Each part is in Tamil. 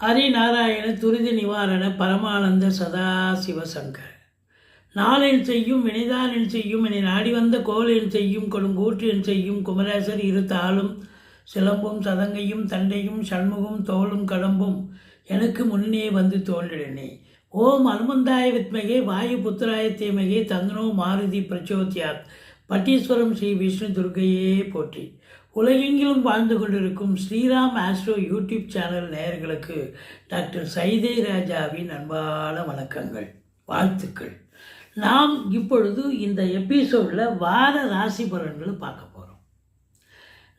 ஹரிநாராயண துரித நிவாரண பரமானந்த சதாசிவ சங்கர் நாளென் செய்யும் வினைதானில் செய்யும் என்னை நாடி வந்த கோலில் செய்யும் கொடுங்கூற்றில் செய்யும் குமரேசர் இரு தாளும் சிலம்பும் சதங்கையும் தண்டையும் சண்முகம் தோளும் கடம்பும் எனக்கு முன்னே வந்து தோன்றினே ஓம் அனுமந்தாய வித்மகே வாயு புத்திராய தீமகே தந்தனோ மாருதி பிரச்சோத்யாத். பட்டீஸ்வரம் ஸ்ரீ விஷ்ணு துர்கையே போற்றி. உலகெங்கிலும் வாழ்ந்து கொண்டிருக்கும் ஸ்ரீராம் ஆஸ்ட்ரோ யூடியூப் சேனல் நேயர்களுக்கு டாக்டர் சைதை ராஜாவின் அன்பான வணக்கங்கள் வாழ்த்துக்கள். நாம் இப்பொழுது இந்த எபிசோடில் வார ராசி பலன்களை பார்க்க போகிறோம்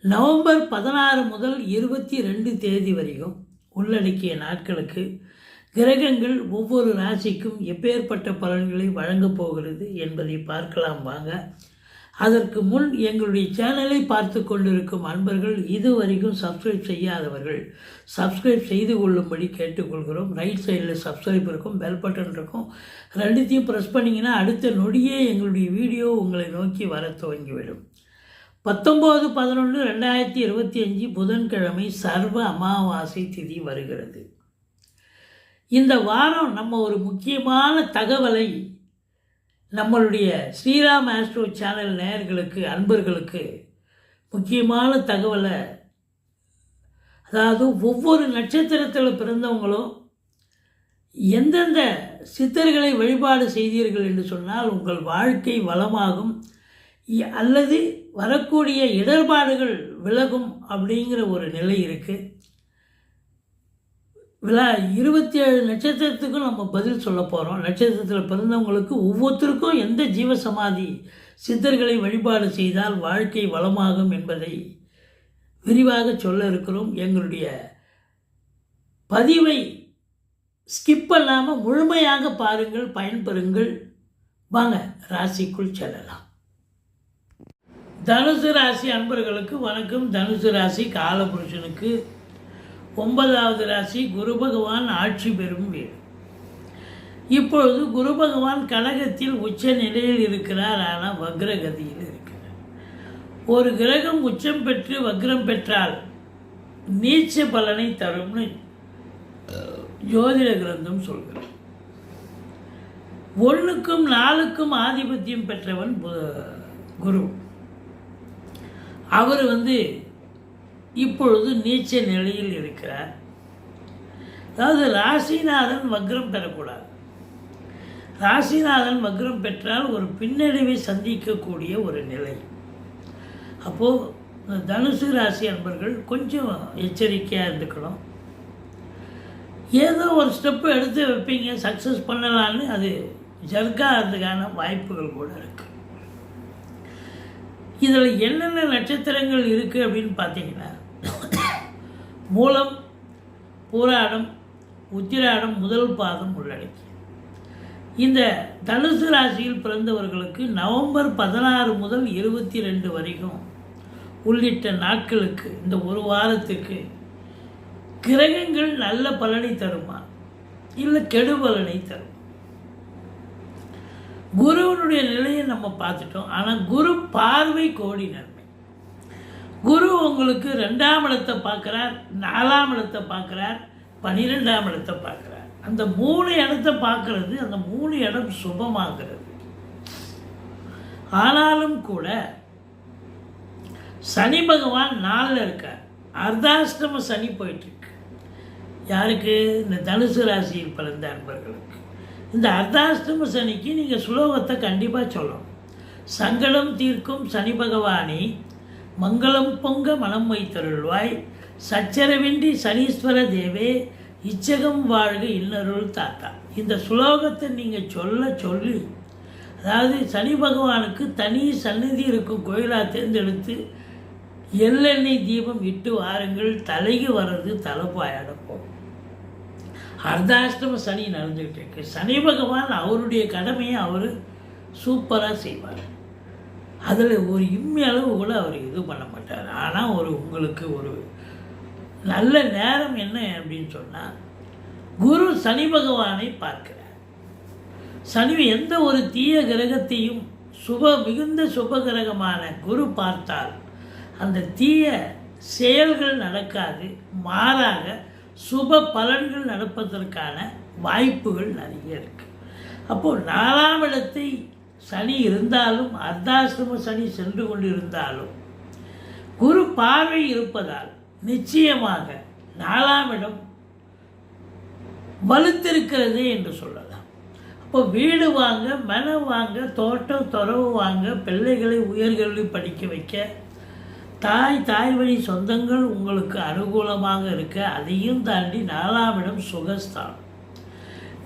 நவம்பர் பதினாறு முதல் இருபத்தி ரெண்டு தேதி வரைக்கும் உள்ளடக்கிய நாட்களுக்கு கிரகங்கள் ஒவ்வொரு ராசிக்கும் எப்பேற்பட்ட பலன்களை வழங்கப் போகிறது என்பதை பார்க்கலாம் வாங்க. அதற்கு முன் எங்களுடைய சேனலை பார்த்து கொண்டிருக்கும் அன்பர்கள் இதுவரைக்கும் சப்ஸ்கிரைப் செய்யாதவர்கள் சப்ஸ்கிரைப் செய்து கொள்ளும்படி கேட்டுக்கொள்கிறோம். ரைட் சைடில் சப்ஸ்கிரைப் இருக்கும் பெல் பட்டன் இருக்கும். ரெண்டுத்தையும் ப்ரெஸ் பண்ணிங்கன்னா அடுத்த நொடியே எங்களுடைய வீடியோ உங்களை நோக்கி வர துவங்கிவிடும். பத்தொம்போது பதினொன்று ரெண்டாயிரத்தி இருபத்தி அஞ்சு புதன்கிழமை சர்வ அமாவாசை திதி வருகிறது. இந்த வாரம் நம்ம ஒரு முக்கியமான தகவலை நம்மளுடைய ஸ்ரீராம் ஆஸ்ட்ரோ சேனல் நேயர்களுக்கு அன்பர்களுக்கு முக்கியமான தகவலை அதாவது ஒவ்வொரு நட்சத்திரத்தில் பிறந்தவங்களும் எந்தெந்த சித்தர்களை வழிபாடு செய்தீர்கள் என்று சொன்னால் உங்கள் வாழ்க்கை வளமாகும். அல்லது வரக்கூடிய இடர்பாடுகள் விலகும் அப்படிங்கிற ஒரு நிலை இருக்குது விழா இருபத்தி ஏழு நட்சத்திரத்துக்கும் நம்ம பதில் சொல்ல போகிறோம் நட்சத்திரத்தில் பிறந்தவங்களுக்கு ஒவ்வொருத்தருக்கும் எந்த ஜீவசமாதி சித்தர்களை வழிபாடு செய்தால் வாழ்க்கை வளமாகும் என்பதை விரிவாக சொல்ல இருக்கிறோம். எங்களுடைய பதிவை ஸ்கிப் பண்ணாமல் முழுமையாக பாருங்கள் பயன்பெறுங்கள். வாங்க ராசிக்குள் செல்லலாம். தனுசு ராசி அன்பர்களுக்கு வணக்கம். தனுசு ராசி காலபுருஷனுக்கு ஒன்பதாவது ராசி குரு பகவான் ஆட்சி பெறும் வீடு. இப்பொழுது குரு பகவான் கழகத்தில் உச்ச நிலையில் இருக்கிறார் ஆனால் வக்ரகதியில் இருக்கிறார். ஒரு கிரகம் உச்சம் பெற்று வக்ரம் பெற்றால் நீச்ச பலனை தரும்னு ஜோதிட கிரந்தம் சொல்கிறார் ஒன்றுக்கும் நாலுக்கும் ஆதிபத்தியம் பெற்றவன் பு- குரு. அவர் வந்து இப்பொழுது நீச்ச நிலையில் இருக்கிறார். அதாவது ராசிநாதன் வக்ரம் பெறக்கூடாது. ராசிநாதன் வக்ரம் பெற்றால் ஒரு பின்னடைவை சந்திக்கக்கூடிய ஒரு நிலை. அப்போது இந்த தனுசு ராசி அன்பர்கள் கொஞ்சம் எச்சரிக்கையாக இருந்துக்கணும். ஏதோ ஒரு ஸ்டெப்பு எடுத்து வைப்பீங்க சக்ஸஸ் பண்ணலான்னு அது ஜர்க்காகிறதுக்கான வாய்ப்புகள் கூட இருக்குது இதில் என்னென்ன நட்சத்திரங்கள் இருக்குது அப்படின்னு பார்த்தீங்கன்னா மூலம் பூராடம் உத்திராடம் முதல் பாதம் உள்ளடக்கி இந்த தனுசு ராசியில் பிறந்தவர்களுக்கு நவம்பர் பதினாறு முதல் இருபத்தி ரெண்டு வரைக்கும் உள்ளிட்ட நாட்களுக்கு இந்த ஒரு வாரத்துக்கு கிரகங்கள் நல்ல பலனை தருமா? இல்லை கெடு பலனை தரும்? குருவனுடைய நிலையை நம்ம பார்த்துட்டோம். ஆனால் குரு பார்வை கோடினர் குரு உங்களுக்கு ரெண்டாம் இடத்தை பார்க்குறார் நாலாம் இடத்தை பார்க்குறார் பன்னிரெண்டாம் இடத்தை பார்க்குறார். அந்த மூணு இடத்தை பார்க்கறது அந்த மூணு இடம் சுபமாகிறது. ஆனாலும் கூட சனி பகவான் நாளில் இருக்கார். அர்த்தாஷ்டம சனி போயிட்டுருக்கு. யாருக்கு? இந்த தனுசு ராசியில் பிறந்த அன்பர்களுக்கு. இந்த அர்த்தாஷ்டம சனிக்கு நீங்கள் சுலோகத்தை கண்டிப்பாக சொல்லணும். சங்கடம் தீர்க்கும் சனி பகவானை மங்களம் பொங்க மனம் வைத்தருள்வாய். சச்சரவின்றி சனீஸ்வர தேவே இச்சகம் வாழ்க இன்னருள் தாத்தா. இந்த சுலோகத்தை நீங்கள் சொல்ல சொல்லி அதாவது சனி பகவானுக்கு தனி சந்நிதி இருக்கும் கோயிலாக தேர்ந்தெடுத்து எள்ளெண்ணெய் தீபம் இட்டு வாருங்கள் தலைக்கு வர்றது தலைப்பாயாட அர்த்தாஷ்டம சனி நடந்துகிட்டு இருக்கு. சனி பகவான் அவருடைய கடமையை அவர் சூப்பராக செய்வார். அதில் ஒரு இம்மி அளவு கூட அவர் இது பண்ண மாட்டார். ஆனால் ஒரு உங்களுக்கு ஒரு நல்ல நேரம் என்ன அப்படின்னு சொன்னால் குரு சனி பகவானை பார்க்கிறார். சனி எந்த ஒரு தீய கிரகத்தையும் சுப மிகுந்த சுப கிரகமான குரு பார்த்தால் அந்த தீய செயல்கள் நடக்காது மாறாக சுப பலன்கள் நடப்பதற்கான வாய்ப்புகள் நிறைய இருக்குது அப்போது நாலாம் இடத்தை சனி இருந்தாலும் அர்த்தாசிரம சனி சென்று கொண்டிருந்தாலும் குரு பார்வை இருப்பதால் நிச்சயமாக நாலாம் இடம் வலுத்திருக்கிறது என்று சொல்லலாம். அப்போ வீடு வாங்க மனம் வாங்க தோட்டம் துறவு வாங்க பிள்ளைகளை உயர்கல்வி படிக்க வைக்க தாய் தாய் வழி சொந்தங்கள் உங்களுக்கு அனுகூலமாக இருக்க அதையும் தாண்டி நாலாம் இடம் சுகஸ்தானம்.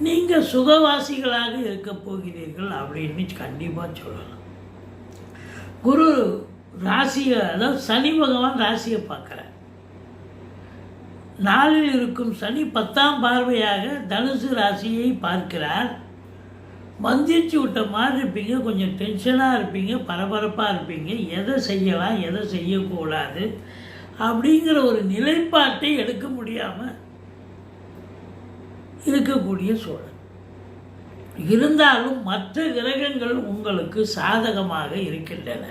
நீங்கள் சுகவாசிகளாக இருக்க போகிறீர்கள் அப்படின்னு கண்டிப்பாக சொல்லலாம். குரு ராசியை அதாவது சனி பகவான் ராசியை பார்க்குறார் நாளில் இருக்கும் சனி பத்தாம் பார்வையாக தனுசு ராசியை பார்க்கிறார். மந்திரிச்சு விட்ட மாதிரி இருப்பீங்க கொஞ்சம் டென்ஷனாக இருப்பீங்க பரபரப்பாக இருப்பீங்க. எதை செய்யலாம் எதை செய்யக்கூடாது அப்படிங்கிற ஒரு நிலைப்பாட்டை எடுக்க முடியாமல் இருக்கக்கூடிய சூழல். இருந்தாலும் மற்ற கிரகங்கள் உங்களுக்கு சாதகமாக இருக்கின்றன.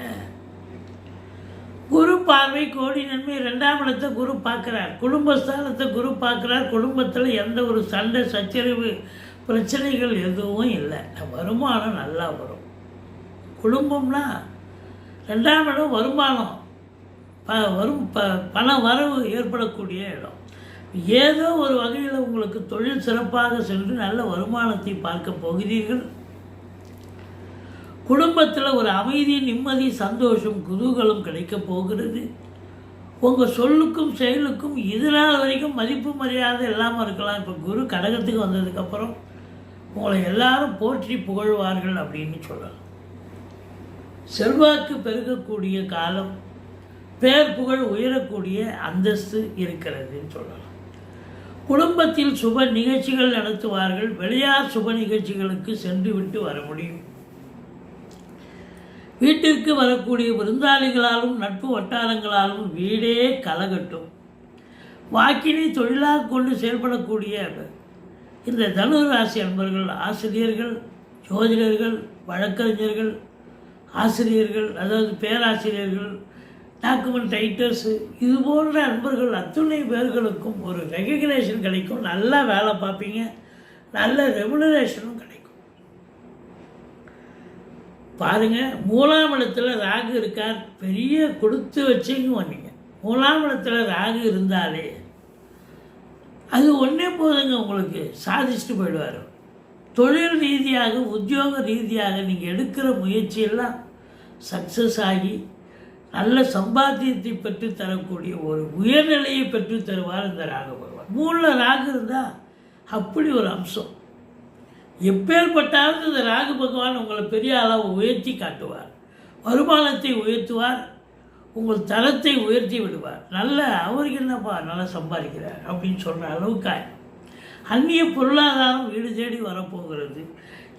குரு பார்வை கோடி நன்மை ரெண்டாம் இடத்தை குரு பார்க்குறார். குடும்பஸ்தானத்தை குரு பார்க்குறார். குடும்பத்தில் எந்த ஒரு சண்டை சச்சரிவு பிரச்சனைகள் எதுவும் இல்லை. வருமானம் நல்லா வரும். குடும்பம்னா ரெண்டாம் இடம் வருமானம். ப வரும் ப பண வரவு ஏற்படக்கூடிய இடம். ஏதோ ஒரு வகையில் உங்களுக்கு தொழில் சிறப்பாக சென்று நல்ல வருமானத்தை பார்க்க போகிறீர்கள். குடும்பத்தில் ஒரு அமைதி நிம்மதி சந்தோஷம் குதூகலம் கிடைக்கப் போகிறது. உங்கள் சொல்லுக்கும் செயலுக்கும் இது நாள் வரைக்கும் மதிப்பு மரியாதை இல்லாமல் இருக்கலாம். இப்போ குரு கடகத்துக்கு வந்ததுக்கப்புறம் உங்களை எல்லாரும் போற்றி புகழ்வார்கள் அப்படின்னு சொல்லலாம். செல்வாக்கு பெருகக்கூடிய காலம் பேர் புகழ் உயரக்கூடிய அந்தஸ்து இருக்கிறதுன்னு சொல்லலாம். குடும்பத்தில் சுப நிகழ்ச்சிகள் நடத்துவார்கள். வெளியார் சுப நிகழ்ச்சிகளுக்கு சென்று விட்டு வர முடியும். வீட்டிற்கு வரக்கூடிய விருந்தாளிகளாலும் நட்பு வட்டாரங்களாலும் வீடே கலகட்டும். வாக்கினை தொழிலாக கொண்டு செயல்படக்கூடிய இந்த தனு ராசி அன்பர்கள் ஆசிரியர்கள் ஜோதிடர்கள் வழக்கறிஞர்கள் ஆசிரியர்கள் அதாவது பேராசிரியர்கள் டாக்குமெண்ட் ரைட்டர்ஸு இது போன்ற நண்பர்கள் அத்துணை பேர்களுக்கும் ஒரு ரெகக்னேஷன் கிடைக்கும். நல்லா வேலை பார்ப்பீங்க. நல்ல ரெமுனரேஷனும் கிடைக்கும். பாருங்க மூலாம் இடத்துல ராகு இருக்கார். பெரிய கொடுத்து வச்சுங்க வந்தீங்க மூலாம் இடத்துல ராகு இருந்தாலே அது ஒன்றே போதுங்க உங்களுக்கு. சாதிச்சுட்டு போயிடுவார். தொழில் ரீதியாக உத்தியோக ரீதியாக நீங்கள் எடுக்கிற முயற்சியெல்லாம் சக்ஸஸ் ஆகி நல்ல சம்பாத்தியத்தை பெற்று தரக்கூடிய ஒரு உயர்நிலையை பெற்று தருவார் இந்த ராகு பகவான். மூணில் ராகு இருந்தால் அப்படி ஒரு அம்சம். எப்பேற்பட்டாலும் இந்த ராகு பகவான் உங்களை பெரிய அளவு உயர்த்தி காட்டுவார். வருமானத்தை உயர்த்துவார். உங்கள் தரத்தை உயர்த்தி விடுவார். நல்ல அவருக்கு என்னப்பா நல்லா சம்பாதிக்கிறார் அப்படின்னு சொல்கிற அளவுக்கு அந்நிய பொருளாதாரம் வீடு தேடி வரப்போகிறது.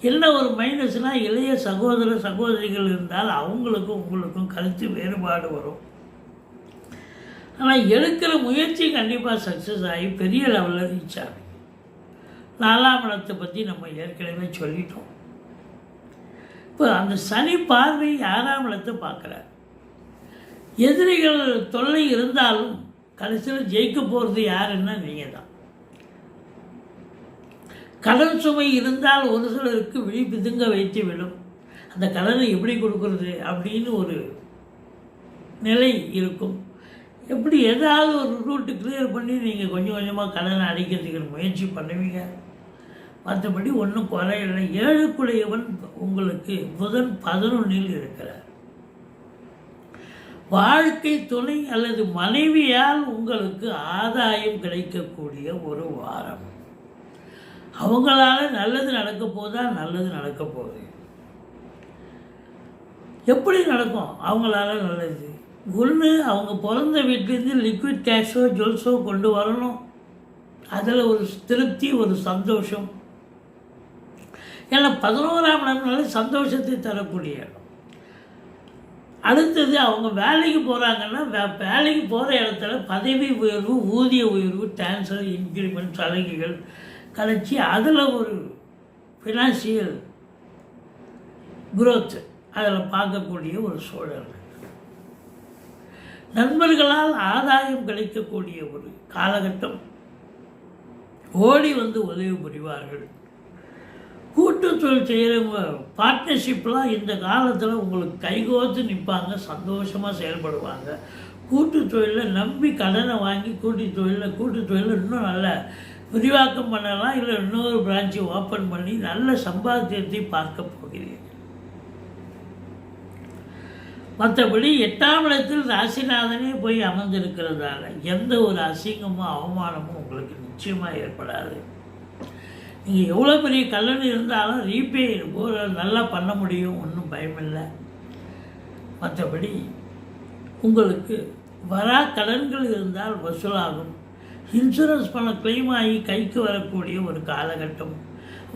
என்ன ஒரு மைனஸ்னால் இளைய சகோதர சகோதரிகள் இருந்தால் அவங்களுக்கும் உங்களுக்கும் கருத்து வேறுபாடு வரும். ஆனால் எடுக்கிற முயற்சி கண்டிப்பாக சக்ஸஸ் ஆகி பெரிய லெவலில் ரீச் ஆகும். நாலாம் இடத்தை பற்றி நம்ம ஏற்கனவே சொல்லிட்டோம். இப்போ அந்த சனி பார்வை ஆறாம் இடத்தை பார்க்குறார். எதிரிகள் தொல்லை இருந்தாலும் கடைசியில் ஜெயிக்க போகிறது யாருன்னா நீங்கள் தான் கடன் சுமை இருந்தால் ஒரு சிலருக்கு விழி பிதுங்க வைத்து விடும். அந்த கடனை எப்படி கொடுக்கறது அப்படின்னு ஒரு நிலை இருக்கும். எப்படி ஏதாவது ஒரு ரூட்டு கிளியர் பண்ணி நீங்கள் கொஞ்சம் கொஞ்சமாக கடனை அடைக்கிறதுக்கு முயற்சி பண்ணுவீங்க. மற்றபடி ஒன்றும் குறையில்லை ஏழுக்குடையவன் உங்களுக்கு புதன் பதினொன்றில் இருக்கிறார். வாழ்க்கை துணை அல்லது மனைவியால் உங்களுக்கு ஆதாயம் கிடைக்கக்கூடிய ஒரு வாரம். அவங்களால நல்லது நடக்க போதா நல்லது நடக்க போகுது. எப்படி நடக்கும்? அவங்களால நல்லது. ஒன்று அவங்க பிறந்த வீட்டிலேருந்து லிக்விட் கேஷோ ஜுவல்ஸோ கொண்டு வரணும். அதில் ஒரு திருப்தி ஒரு சந்தோஷம். ஏன்னா பதினோராம் இடம்னால சந்தோஷத்தை தரக்கூடிய இடம். அடுத்தது அவங்க வேலைக்கு போகிறாங்கன்னா வே வேலைக்கு போகிற இடத்துல பதவி உயர்வு ஊதிய உயர்வு டிரான்ஸ்ஃபர் இன்க்ரிமெண்ட் சலுகைகள் கழிச்சு அதில் ஒரு ஃபினான்சியல் குரோத் அதில் பார்க்கக்கூடிய ஒரு சூழல் நண்பர்களால் ஆதாயம் கிடைக்கக்கூடிய ஒரு காலகட்டம். ஓடி வந்து உதவி புரிவார்கள். கூட்டு தொழில் செய்கிறவங்க பார்ட்னர்ஷிப்லாம் இந்த காலத்தில் உங்களுக்கு கைகோத்து நிற்பாங்க சந்தோஷமாக செயல்படுவாங்க. கூட்டு தொழிலில் நம்பி கடனை வாங்கி கூட்டு தொழிலில் கூட்டு தொழிலில் இன்னும் நல்ல விரிவாக்கம் பண்ணலாம் இல்லை இன்னொரு பிரான்ச்சை ஓப்பன் பண்ணி நல்ல சம்பாத்தியத்தை பார்க்க போகிறீர்கள். மற்றபடி எட்டாம் இடத்தில் ராசிநாதனே போய் அமர்ந்திருக்கிறதால எந்த ஒரு அசிங்கமும் அவமானமும் உங்களுக்கு நிச்சயமாக ஏற்படாது. நீங்கள் எவ்வளோ பெரிய கல்லணி இருந்தாலும் ரீபே நல்லா பண்ண முடியும் ஒன்றும் பயமில்லை. மற்றபடி உங்களுக்கு வரா கடன்கள் இருந்தால் வசூலாகும். இன்சூரன்ஸ் பணம் கிளைம் ஆகி கைக்கு வரக்கூடிய ஒரு காலகட்டம்.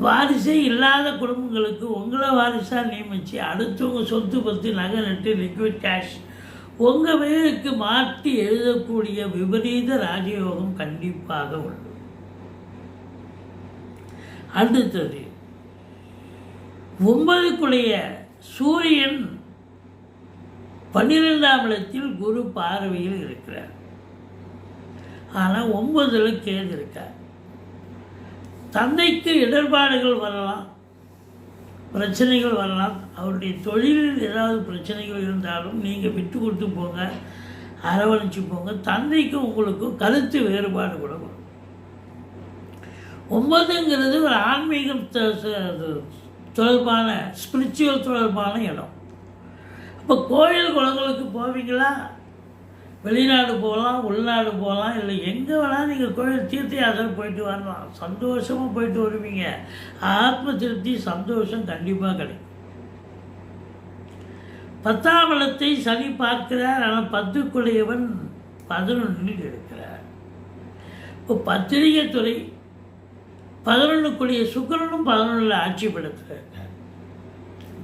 வாரிசே இல்லாத குடும்பங்களுக்கு உங்களை வாரிசாக நியமித்து அடுத்தவங்க சொத்து பத்து நகை நட்டு லிக்விட் கேஷ் உங்கள் பேருக்கு மாற்றி எழுதக்கூடிய விபரீத ராஜயோகம் கண்டிப்பாக உண்டு. அடுத்தது ஒன்பதுக்குடைய சூரியன் பன்னிரெண்டாம் இடத்தில் குரு பார்வையில் இருக்கிறார். ஆனால் ஒன்பதில் கேது இருக்கார் தந்தைக்கு இடர்பாடுகள் வரலாம் பிரச்சனைகள் வரலாம் அவருடைய தொழிலில் ஏதாவது பிரச்சனைகள் இருந்தாலும் நீங்கள் விட்டு கொடுத்து போங்க அரவணைச்சு போங்க. தந்தைக்கும் உங்களுக்கும் கருத்து வேறுபாடு கூட வரும். ஒன்பதுங்கிறது ஒரு ஆன்மீகம் தொடர்பான ஸ்பிரிச்சுவல் தொடர்பான இடம். இப்போ கோயில் குளங்களுக்கு போவீங்களா? வெளிநாடு போகலாம் உள்நாடு போகலாம் இல்லை எங்கே வேணாலும் நீங்கள் கோயில் தீர்த்த யாத்திரை போயிட்டு வரலாம். சந்தோஷமாக போயிட்டு வருவீங்க. ஆத்ம திருப்தி சந்தோஷம் கண்டிப்பாக கிடைக்கும். பத்தாம் இடத்தை சனி பார்க்கிறார் ஆனால் பத்துக்குடையவன் பதினொன்றில் இருக்கிறார். இப்போ பத்திரிகை துறை பதினொன்றுக்குரிய சுக்கிரனும் பதினொன்றில் ஆட்சி படுத்துகிறார்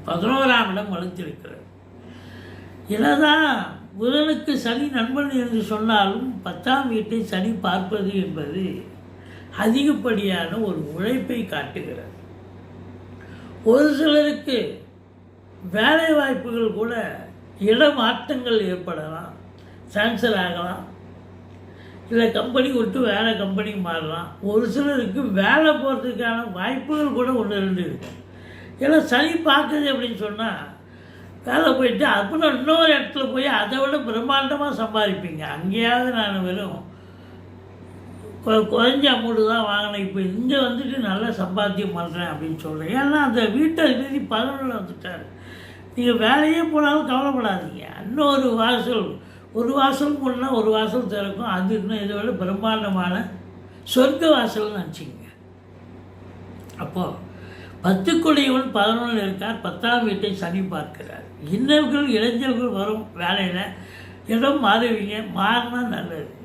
பதினோராம் இடம் வளர்த்திருக்கிறார் என்னதான் புதனுக்கு சனி நண்பன் என்று சொன்னாலும் பத்தாம் வீட்டை சனி பார்ப்பது என்பது அதிகப்படியான ஒரு உழைப்பை காட்டுகிறது. ஒரு சிலருக்கு வேலை வாய்ப்புகள் கூட இடமாற்றங்கள் ஏற்படலாம். டிரான்ஸ்ஃபர் ஆகலாம். இல்லை கம்பெனி விட்டு வேறு கம்பெனி மாறலாம். ஒரு சிலருக்கு வேலை போகிறதுக்கான வாய்ப்புகள் கூட ஒன்று ரெண்டு இருக்கும். ஏன்னா சனி பார்க்குது அப்படின்னு சொன்னால் வேலை போயிட்டு அப்புறம் இன்னொரு இடத்துல போய் அதை விட பிரம்மாண்டமாக சம்பாதிப்பீங்க. அங்கேயாவது நான் வெறும் கொ- குறைஞ்ச அமௌண்ட்டு தான் வாங்கினேன். இப்போ இங்கே வந்துட்டு நல்லா சம்பாத்தியம் பண்ணுறேன் அப்படின்னு சொல்கிறேன் ஏன்னா அந்த வீட்டை எழுதி பதினொன்று வந்துட்டார். நீங்கள் வேலையே போனாலும் கவலைப்படாதீங்க. இன்னொரு வாசல் ஒரு வாசல் போனால் ஒரு வாசல் திறக்கும். அது இன்னும் இதை விட பிரம்மாண்டமான சொர்க்க வாசல்னு நினச்சிங்க அப்போது பத்துக்குடையவன் பதினொன்று இருக்கார் பத்தாம் வீட்டை சனி பார்க்கிறார். இன்னர்கள் இளைஞர்கள் வரும் வேலையில் இடம் மாறுவீங்க. மாறினா நல்லது.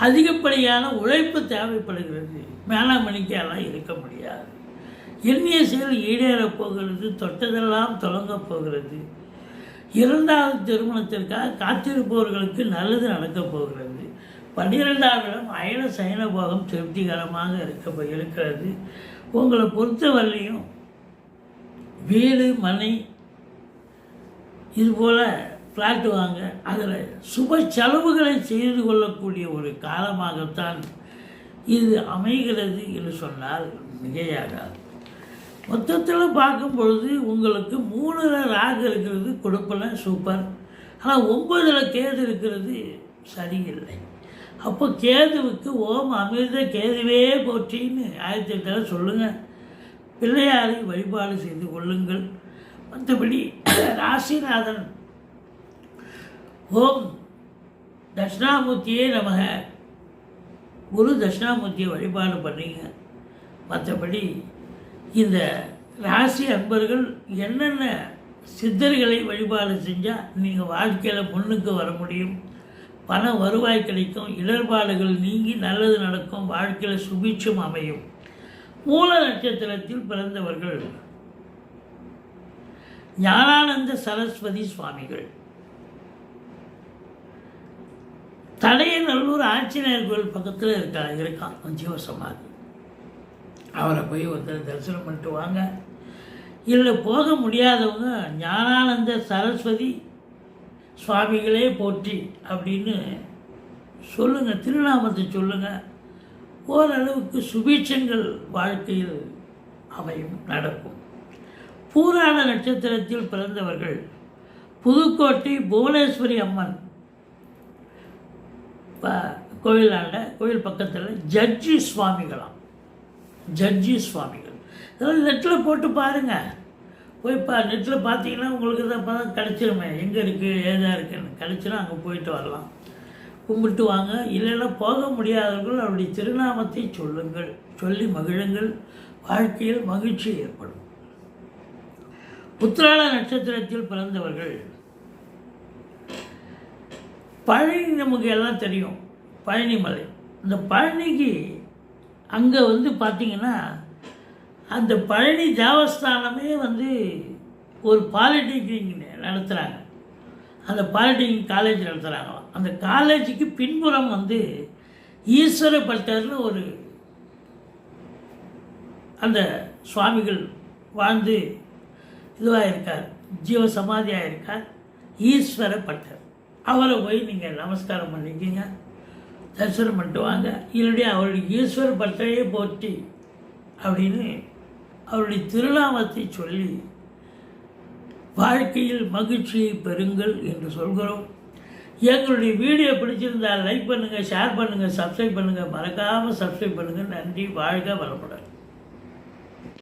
அதிகப்படியான உழைப்பு தேவைப்படுகிறது. மேலாமணிக்கெல்லாம் இருக்க முடியாது. எண்ணிய செயல் ஈடேறப் போகிறது. தொட்டதெல்லாம் தொடங்கப் போகிறது. இரண்டாவது திருமணத்திற்காக காத்திருப்பவர்களுக்கு நல்லது நடக்கப் போகிறது. பன்னிரெண்டாம் இடம் அயன சயன போகம் திருப்திகரமாக இருக்க இருக்கிறது. உங்களை பொறுத்தவரையிலையும் வீடு மனை இதுபோல் ஃப்ளாட் வாங்க அதில் சுப செலவுகளை செய்து கொள்ளக்கூடிய ஒரு காலமாகத்தான் இது அமைகிறது என்று சொன்னால் மிகையாகாது. மொத்தத்தில் பார்க்கும் பொழுது உங்களுக்கு மூணுல ராகு இருக்கிறது கொடுப்பல சூப்பர் ஆனால் ஒம்பதில் கேது இருக்கிறது சரியில்லை. அப்போ கேதுவுக்கு ஓம் அமிர்த கேதுவே போற்றின்னு ஆயிரத்தி எட்டாவது சொல்லுங்கள் பிள்ளையாரை வழிபாடு செய்து கொள்ளுங்கள். மற்றபடி ராசிநாதன் ஓம் தட்சிணாமூர்த்தியே நமக. குரு தட்சிணாமூர்த்தியை வழிபாடு பண்ணிங்க. மற்றபடி இந்த ராசி அன்பர்கள் என்னென்ன சித்தர்களை வழிபாடு செஞ்சால் நீங்கள் வாழ்க்கையில் முன்னுக்கு வர முடியும்? பண வருவாய் கிடைக்கும் இடர்பாடுகள் நீங்கி நல்லது நடக்கும் வாழ்க்கையில் சுபிட்சம் அமையும். மூல நட்சத்திரத்தில் பிறந்தவர்கள் ஞானானந்த சரஸ்வதி சுவாமிகள். தடையநல்லூர் ஆஞ்சநேயர் கோயில் பக்கத்தில் இருக்கா இருக்கான் ஜீவசமாதி. அவரை போய் ஒருத்தர் தரிசனம் பண்ணிட்டு வாங்க. இல்லை போக முடியாதவங்க ஞானானந்த சரஸ்வதி சுவாமிகளே போற்றி அப்படின்னு சொல்லுங்கள் திருநாமத்தை சொல்லுங்கள் ஓரளவுக்கு சுபீட்சங்கள் வாழ்க்கையில் அமையும் நடக்கும். பூராண நட்சத்திரத்தில் பிறந்தவர்கள் புதுக்கோட்டை புவனேஸ்வரி அம்மன். கோயிலாண்ட கோயில் பக்கத்தில் ஜட்ஜி சுவாமிகளாம். ஜட்ஜி சுவாமிகள். இதெல்லாம் நெட்டில் போட்டு பாருங்கள் போய் பா நெட்டில் பார்த்தீங்கன்னா உங்களுக்கு தான் பதம் கிடச்சிருமே. எங்கே இருக்குது ஏதா இருக்குன்னு. கிடச்சினா அங்கே போயிட்டு வரலாம். கும்பிட்டு வாங்க. இல்லைன்னா போக முடியாதவர்கள் அவருடைய திருநாமத்தை சொல்லுங்கள். சொல்லி மகிழுங்கள். வாழ்க்கையில் மகிழ்ச்சி ஏற்படும். உத்திராள நட்சத்திரத்தில் பிறந்தவர்கள். பழனி நமக்கு எல்லாம் தெரியும். பழனிமலை. இந்த பழனிக்கு அங்கே வந்து பார்த்தீங்கன்னா அந்த பழனி தேவஸ்தானமே வந்து ஒரு பாலிடெக்னிக் நடத்துகிறாங்க அந்த பாலிடெக்னிக் காலேஜ் நடத்துகிறாங்களாம் அந்த காலேஜுக்கு பின்புறம் வந்து ஈஸ்வர பட்டர்னு ஒரு அந்த சுவாமிகள் வாழ்ந்து இதுவாக இருக்கார் ஜீவ சமாதியாக இருக்கார் ஈஸ்வர பட்டர் அவரை போய் நீங்கள் நமஸ்காரம் பண்ணிக்கிங்க. தரிசனம் பண்ணிட்டு வாங்க இல்லையா அவருடைய ஈஸ்வர பற்றையே போற்றி அப்படின்னு அவருடைய திருநாமத்தை சொல்லி வாழ்க்கையில் மகிழ்ச்சியை பெறுங்கள் என்று சொல்கிறோம். எங்களுடைய வீடியோ பிடிச்சிருந்தால் லைக் பண்ணுங்கள் ஷேர் பண்ணுங்கள் சப்ஸ்கிரைப் பண்ணுங்கள் மறக்காமல் சப்ஸ்கிரைப் பண்ணுங்கள் நன்றி வாழ்க வளமுடன்.